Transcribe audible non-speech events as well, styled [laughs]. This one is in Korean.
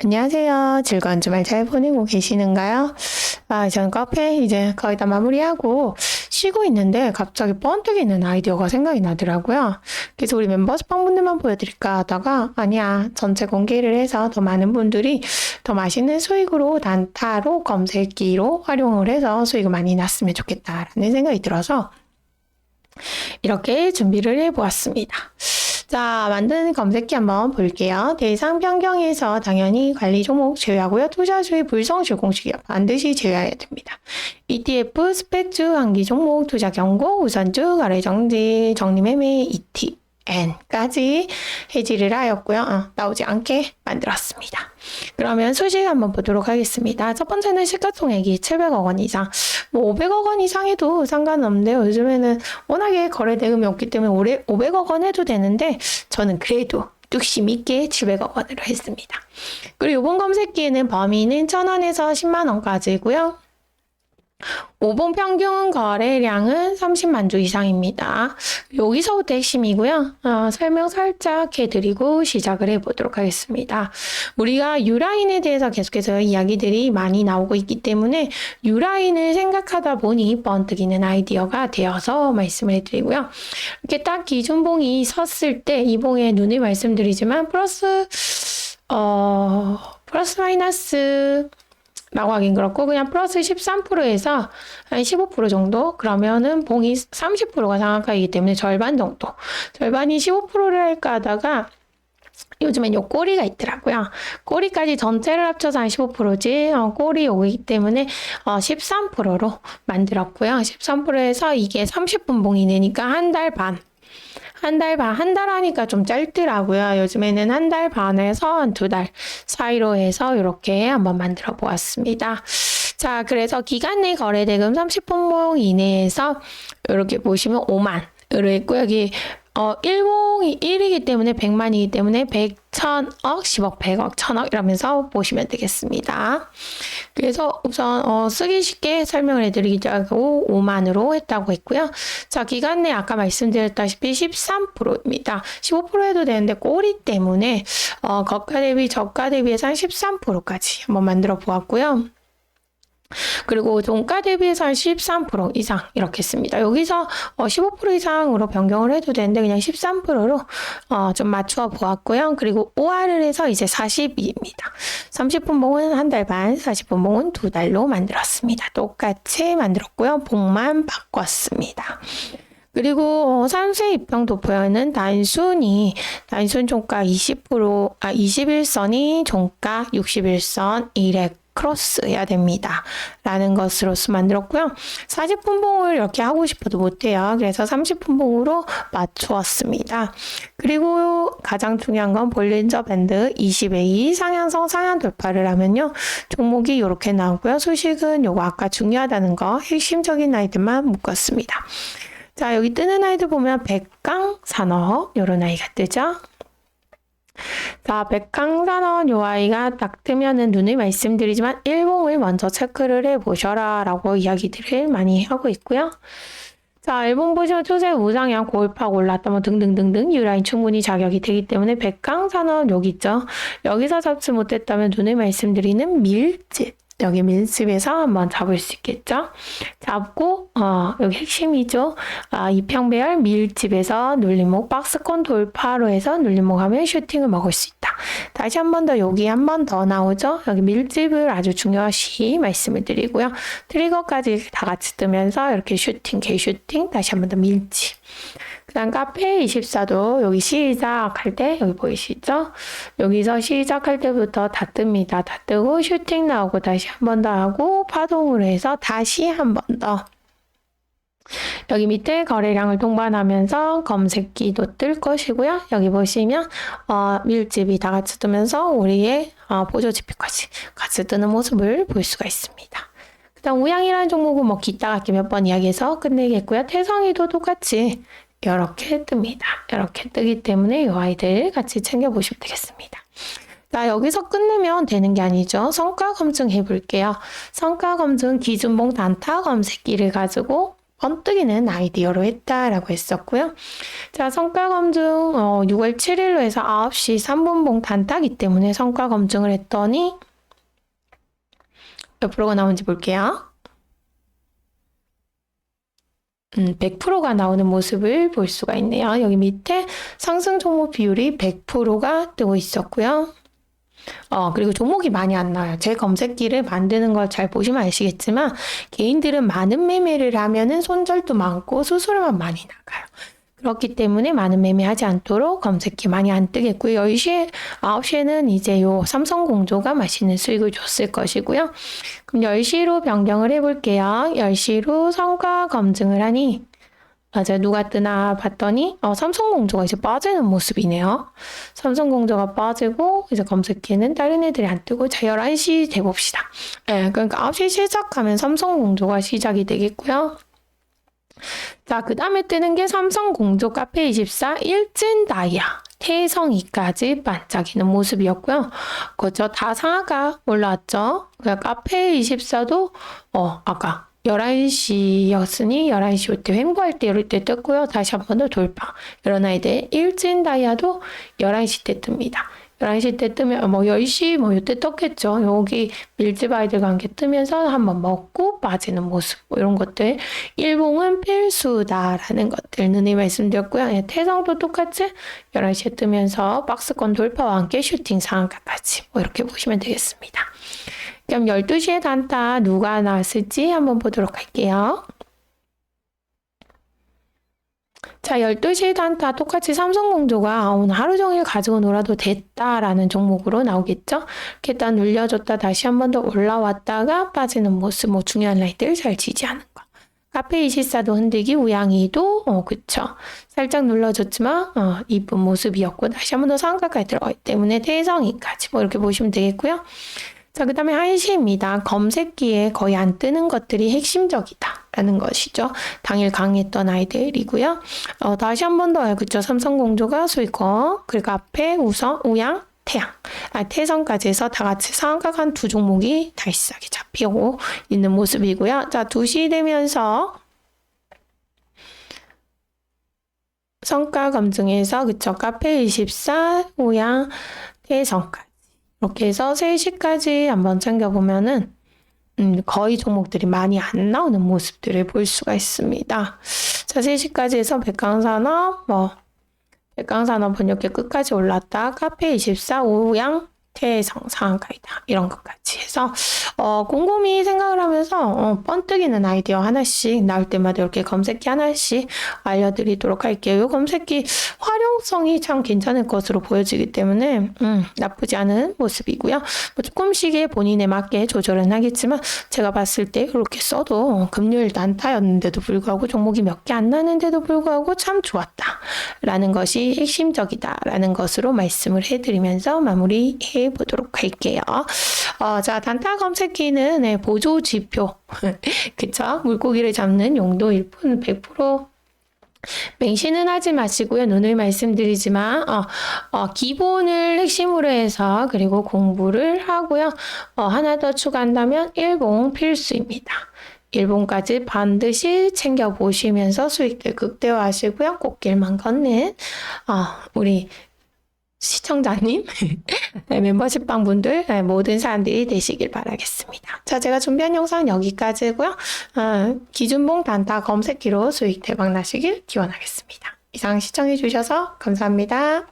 안녕하세요. 즐거운 주말 잘 보내고 계시는가요? 아, 저는 카페 이제 거의 다 마무리하고 쉬고 있는데 갑자기 번뜩 있는 아이디어가 생각이 나더라고요. 그래서 우리 멤버 스팡분들만 보여드릴까 하다가 아니야. 전체 공개를 해서 더 많은 분들이 더 맛있는 수익으로 단타로 검색기로 활용을 해서 수익을 많이 났으면 좋겠다라는 생각이 들어서 이렇게 준비를 해보았습니다. 자, 만든 검색기 한번 볼게요. 대상 변경에서 당연히 관리 종목 제외하고요. 투자 수의 불성실 공식이요. 반드시 제외해야 됩니다. ETF, 스펙주, 한기 종목, 투자 경고, 우선주, 거래 정지, 정리 매매, ET, N까지 해지를 하였고요. 어, 나오지 않게 만들었습니다. 그러면 소식 한번 보도록 하겠습니다. 첫 번째는 시가총액이 700억 원 이상, 뭐 500억 원 이상해도 상관없는데요. 요즘에는 워낙에 거래 대금이 없기 때문에 올해 500억 원 해도 되는데 저는 그래도 뚝심 있게 700억 원으로 했습니다. 그리고 이번 검색기에는 범위는 1000원에서 10만 원까지고요. 5번 평균 거래량은 30만 주 이상입니다. 여기서부터 핵심이고요. 어, 설명 살짝 해드리고 시작을 해보도록 하겠습니다. 우리가 유라인에 대해서 계속해서 이야기들이 많이 나오고 있기 때문에 유라인을 생각하다 보니 번뜩이는 아이디어가 되어서 말씀을 해드리고요. 이렇게 딱 기준봉이 섰을 때 이 봉에 눈을 말씀드리지만 플러스 어 플러스 마이너스 라고 하긴 그렇고 그냥 플러스 13%에서 한 15% 정도 그러면은 봉이 30%가 상한가이기 때문에 절반 정도 절반이 15%를 할까 하다가 요즘엔 요 꼬리가 있더라고요. 꼬리까지 전체를 합쳐서 한 15%지 어, 꼬리 오기 때문에 어, 13%로 만들었고요. 13%에서 이게 30분 봉이 되니까 한 달 반. 한 달 반, 한 달 하니까 좀 짧더라고요. 요즘에는 한 달 반에서 한 두 달 사이로 해서 이렇게 한번 만들어 보았습니다. 자, 그래서 기간 내 거래 대금 30분봉 이내에서 이렇게 보시면 5만 으로 있고 여기 어, 1봉이 1이기 때문에 100만이기 때문에 100, 1000억, 10억, 100억, 1000억 이러면서 보시면 되겠습니다. 그래서 우선 어, 쓰기 쉽게 설명을 해드리자고 5만으로 했다고 했고요. 자, 기간 내 아까 말씀드렸다시피 13%입니다. 15% 해도 되는데 꼬리 때문에 어, 거가 대비 저가 대비해서 한 13%까지 한번 만들어 보았고요. 그리고 종가 대비해서 한 13% 이상 이렇게 씁니다. 여기서 어, 15% 이상으로 변경을 해도 되는데 그냥 13%로 어, 좀 맞추어 보았고요. 그리고 OR을 해서 이제 42입니다. 30분 봉은 한 달 반, 40분 봉은 두 달로 만들었습니다. 똑같이 만들었고요. 봉만 바꿨습니다. 그리고 어, 산수의 입평 도표에는 단순히 단순 종가 20%, 아 21선이 종가 61선 1획 크로스 해야 됩니다. 라는 것으로서 만들었고요. 40분봉을 이렇게 하고 싶어도 못해요. 그래서 30분봉으로 맞추었습니다. 그리고 가장 중요한 건 볼린저 밴드 20에 2 상향성 상향 돌파를 하면요. 종목이 이렇게 나오고요. 소식은 요거 아까 중요하다는 거 핵심적인 아이들만 묶었습니다. 자, 여기 뜨는 아이들 보면 백강 산업 요런 아이가 뜨죠. 자, 백항산원 요 아이가 딱 뜨면은 눈을 말씀드리지만 일봉을 먼저 체크를 해 보셔라 라고 이야기들을 많이 하고 있고요. 자, 일본 보시면 초세 우상향 고울파 올랐다 뭐 등등등등 유라인 충분히 자격이 되기 때문에 백항산원 여기 있죠. 여기서 잡지 못했다면 눈을 말씀드리는 밀집 여기 밀집에서 한번 잡을 수 있겠죠. 잡고 어, 여기 핵심이죠. 아, 이평배열 밀집에서 눌림목 박스권 돌파로 해서 눌림목 하면 슈팅을 먹을 수 있다. 다시 한 번 더 여기 한 번 더 나오죠. 여기 밀집을 아주 중요시 말씀을 드리고요. 트리거까지 다 같이 뜨면서 이렇게 슈팅, 개 슈팅, 다시 한 번 더 밀집. 그 다음 카페 24도 여기 시작할 때 여기 보이시죠? 여기서 시작할 때부터 다 뜹니다. 다 뜨고 슈팅 나오고 다시 한 번 더 하고 파동으로 해서 다시 한 번 더. 여기 밑에 거래량을 동반하면서 검색기도 뜰 것이고요. 여기 보시면 어, 밀집이 다 같이 뜨면서 우리의 어, 보조 지표까지 같이 뜨는 모습을 볼 수가 있습니다. 그다음 우양이라는 종목은 뭐 기타 같게 몇 번 이야기해서 끝내겠고요. 태성이도 똑같이 이렇게 뜹니다. 이렇게 뜨기 때문에 이 아이들 같이 챙겨보시면 되겠습니다. 자, 여기서 끝내면 되는 게 아니죠. 성과 검증 해볼게요. 성과 검증 기준봉 단타 검색기를 가지고 번뜩이는 아이디어로 했다라고 했었고요. 자, 성과 검증 어, 6월 7일로 해서 9시 3분봉 단타기 때문에 성과 검증을 했더니 몇 프로가 나오는지 볼게요. 음, 100%가 나오는 모습을 볼 수가 있네요. 여기 밑에 상승 종목 비율이 100%가 뜨고 있었고요. 어, 그리고 종목이 많이 안 나와요. 제 검색기를 만드는 걸 잘 보시면 아시겠지만, 개인들은 많은 매매를 하면은 손절도 많고 수수료만 많이 나가요. 그렇기 때문에 많은 매매하지 않도록 검색기 많이 안 뜨겠고요. 10시에, 9시에는 이제 요 삼성공조가 맛있는 수익을 줬을 것이고요. 그럼 10시로 변경을 해볼게요. 10시로 성과 검증을 하니, 맞아요. 누가 뜨나 봤더니, 어, 삼성공조가 이제 빠지는 모습이네요. 삼성공조가 빠지고, 이제 검색기에는 다른 애들이 안 뜨고, 자, 11시 돼봅시다. 예, 그러니까 9시 시작하면 삼성공조가 시작이 되겠고요. 자, 그 다음에 뜨는 게 삼성공조 카페24 일진 다이아. 태성이까지 반짝이는 모습이었고요. 그죠? 다 상하가 올라왔죠. 그냥 카페24도, 어, 아까 11시였으니 11시 이때 횡보할 때 이럴 때 떴고요. 다시 한 번 더 돌파. 이런 아이들 일진 다이아도 11시 때 뜹니다. 11시 때 뜨면 뭐 10시 뭐 이때 떴겠죠. 여기 밀집 아이들과 함께 뜨면서 한번 먹고 빠지는 모습 뭐 이런 것들 일봉은 필수다라는 것들 눈이 말씀드렸고요. 예, 태성도 똑같이 11시에 뜨면서 박스권 돌파와 함께 슈팅 상한가까지 뭐 이렇게 보시면 되겠습니다. 그럼 12시에 단타 누가 나왔을지 한번 보도록 할게요. 자, 12시 단타 똑같이 삼성공조가 오늘 하루 종일 가지고 놀아도 됐다라는 종목으로 나오겠죠? 이렇게 딱 눌려줬다 다시 한 번 더 올라왔다가 빠지는 모습, 뭐 중요한 라이트를 잘 지지하는 거. 카페 24도 흔들기, 우양이도, 어, 그쵸. 살짝 눌러줬지만, 어, 이쁜 모습이었고, 다시 한 번 더 상가까지 들어가기 때문에 대성이까지, 뭐 이렇게 보시면 되겠고요. 자, 그 다음에 한시입니다. 검색기에 거의 안 뜨는 것들이 핵심적이다 라는 것이죠. 당일 강했던 아이들이고요. 어, 다시 한 번 더요. 그쵸. 삼성공조가 수익권, 그리고 앞에 우성, 우양, 태양, 아, 태성까지 해서 다 같이 상각 한 두 종목이 달싹이 잡히고 있는 모습이고요. 자, 2시 되면서 성과 검증에서 그쵸. 카페 24, 우양, 태성까지. 이렇게 해서 3시까지 한번 챙겨보면은 음, 거의 종목들이 많이 안 나오는 모습들을 볼 수가 있습니다. 자, 3시까지 해서 백강산업, 뭐, 백강산업 번역기 끝까지 올랐다. 카페24 오양 태성 상한가이다. 이런 것까지 해서 어, 곰곰이 생각을 하면서 어, 번뜩이는 아이디어 하나씩 나올 때마다 이렇게 검색기 하나씩 알려드리도록 할게요. 이 검색기 활용성이 참 괜찮을 것으로 보여지기 때문에 음, 나쁘지 않은 모습이고요. 뭐 조금씩의 본인에 맞게 조절은 하겠지만 제가 봤을 때 이렇게 써도 금요일 난타였는데도 불구하고 종목이 몇 개 안 나는데도 불구하고 참 좋았다라는 것이 핵심적이다라는 것으로 말씀을 해드리면서 마무리해 보도록 할게요. 어, 자 단타 검색기는 네, 보조 지표 [laughs] 그쵸 물고기를 잡는 용도일 뿐100% 맹신은 하지 마시고요. 눈을 말씀드리지만 어, 어, 기본을 핵심으로 해서 그리고 공부를 하고요. 어, 하나 더 추가한다면 일봉 필수입니다. 일본까지 반드시 챙겨 보시면서 수익들 극대화하시고요. 꽃길만 걷는 어, 우리 시청자님, [laughs] 네, 멤버십방 분들, 네, 모든 사람들이 되시길 바라겠습니다. 자, 제가 준비한 영상 여기까지고요. 어, 기준봉 단타 검색기로 수익 대박 나시길 기원하겠습니다. 이상 시청해 주셔서 감사합니다.